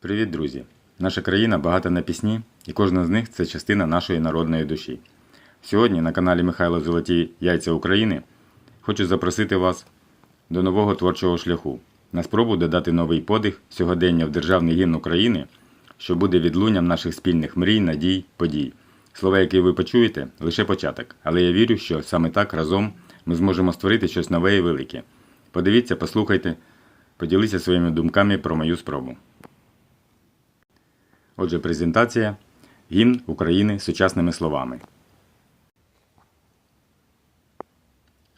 Привіт, друзі! Наша країна багата на пісні, і кожна з них це частина нашої народної душі. Сьогодні на каналі Михайло Золоті Яйця України хочу запросити вас до нового творчого шляху на спробу додати новий подих сьогодення в державний гімн України, що буде відлунням наших спільних мрій, надій, подій. Слова, які ви почуєте, лише початок, але я вірю, що саме так разом ми зможемо створити щось нове і велике. Подивіться, послухайте, поділіться своїми думками про мою спробу. Отже, презентація Гімн України сучасними словами.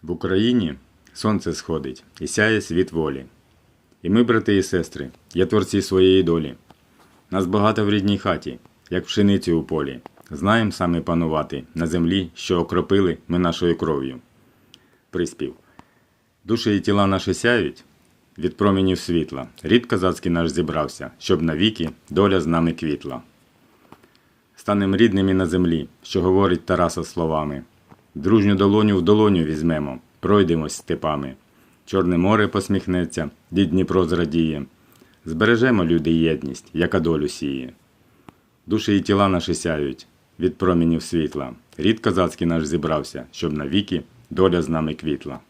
В Україні сонце сходить і сяє світ волі. І ми, брати і сестри, є творці своєї долі. Нас багато в рідній хаті, як пшениці у полі. Знаєм саме панувати на землі, що окропили ми нашою кров'ю. Приспів. Душі і тіла наші сяють від промінів світла. Рід козацький наш зібрався, щоб навіки доля з нами квітла. Станем рідними на землі, що говорить Тараса словами. Дружню долоню в долоню візьмемо, пройдемось степами. Чорне море посміхнеться, дід Дніпро зрадіє. Збережемо люди єдність, яка долю сіє. Душі і тіла наші сяють від промінів світла. Рід козацький наш зібрався, щоб навіки доля з нами квітла.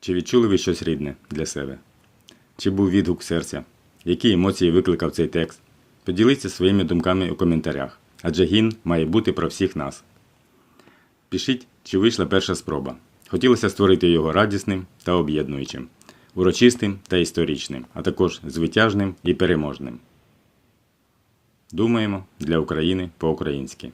Чи відчули ви щось рідне для себе? Чи був відгук серця? Які емоції викликав цей текст? Поділіться своїми думками у коментарях, адже гімн має бути про всіх нас. Пишіть, чи вийшла перша спроба. Хотілося створити його радісним та об'єднуючим, урочистим та історичним, а також звитяжним і переможним. Думаємо для України по-українськи.